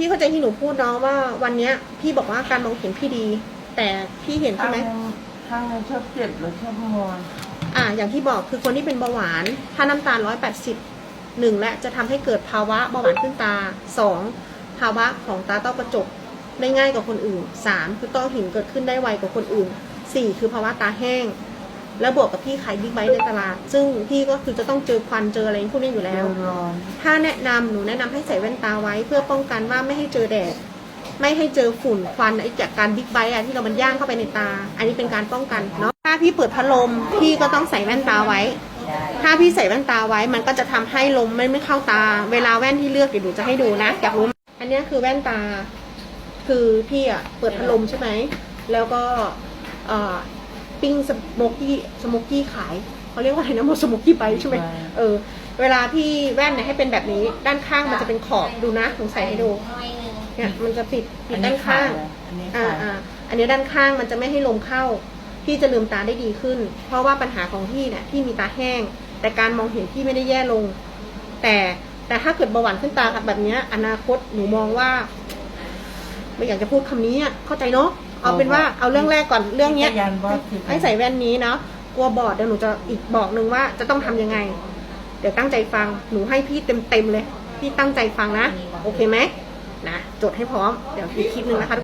พี่เข้าใจที่หนูพูดเนาะว่าวันเนี้ย พี่บอกว่าการมองเห็นพี่ดี แต่พี่เห็นข้าใช่งไหมหนึงข้างหนึงชอบเจ็บหรือชอบมวนอ่า อย่างที่บอกคือคนที่เป็นเบาหวาน ถ้าน้ำตาลร้อยแปดสิบหนึ่งและจะทำให้เกิดภาวะเบาหวานขึ้นตาสองภาวะของตาต้อกระจกได้ง่ายกว่าคนอื่นสามคือต้อหินเกิดขึ้นได้ไวกว่าคนอื่นสี่คือภาวะตาแห้ง แล้วบวกกับพี่ขายบิ๊กไบค์ในตลาด ซึ่งพี่ก็คือจะต้องเจอควันเจออะไรพวกนี้อยู่เร็แล้ววร้อนถ้าแนะนำหนูแนะนำให้ใส่แว่นตาไว้เพื่อป้องกันว่าไม่ให้เจอแดด ไม่ให้เจอฝุ่นควันไอ้จากการบิ๊กไบค์อะที่เรามันย่างเข้าไปในตา อันนี้เป็นการป้องกันเนาะถ้าพี่เปิดพัดลมพี่ก็ต้องใส่แว่นตาไว้ ถ้าพี่ใส่แว่นตาไว้มันก็จะทำให้ลมไม่ไม่เข้าตา เวลาแว่นที่เลือกเดี๋ยวหนูจะให้ดูนะอยากรู้ไหมอันเนี้ยคือแว่นตา คือพี่อะเปิดพัดลมใช่ไหม แล้วก็เอ่อ ปิ้งสโมกกี้สโมกกี้ขายเขาเรียกว่าอะไรนะโมสโมกกี้ไปใช่ไหมเออเวลาที่แว่นเนี่ยให้เป็นแบบนี้ด้านข้างมันจะเป็นขอบดูนะผมใส่ให้ดูเนี่ยมันจะปิดปิดด้านข้างอันนี้อ่าขายอ่าอันนี้ด้านข้างมันจะไม่ให้ลมเข้าพี่จะลืมตาได้ดีขึ้น เพราะว่าปัญหาของพี่เนี่ยพี่มีตาแห้ง แต่การมองเห็นพี่ไม่ได้แย่ลง แต่แต่ถ้าเกิดเบาหวานขึ้นตาแบบเนี้ยอนาคตหนูมองว่า ไม่อยากจะพูดคำนี้อะเข้าใจเนาะ เอาเป็นว่าเอาเรื่องแรกก่อนเรื่องเนี้ยพยานบอสคือให้ใส่แว่นนี้เนาะกลัวบอดเดี๋ยวหนูจะอีกบอกหนึ่งว่าจะต้องทำยังไง เดี๋ยวตั้งใจฟังหนูให้พี่เต็มๆเลย พี่ตั้งใจฟังนะ โอเคไหมนะจดให้พร้อมเดี๋ยวอีกคลิปหนึ่งนะคะ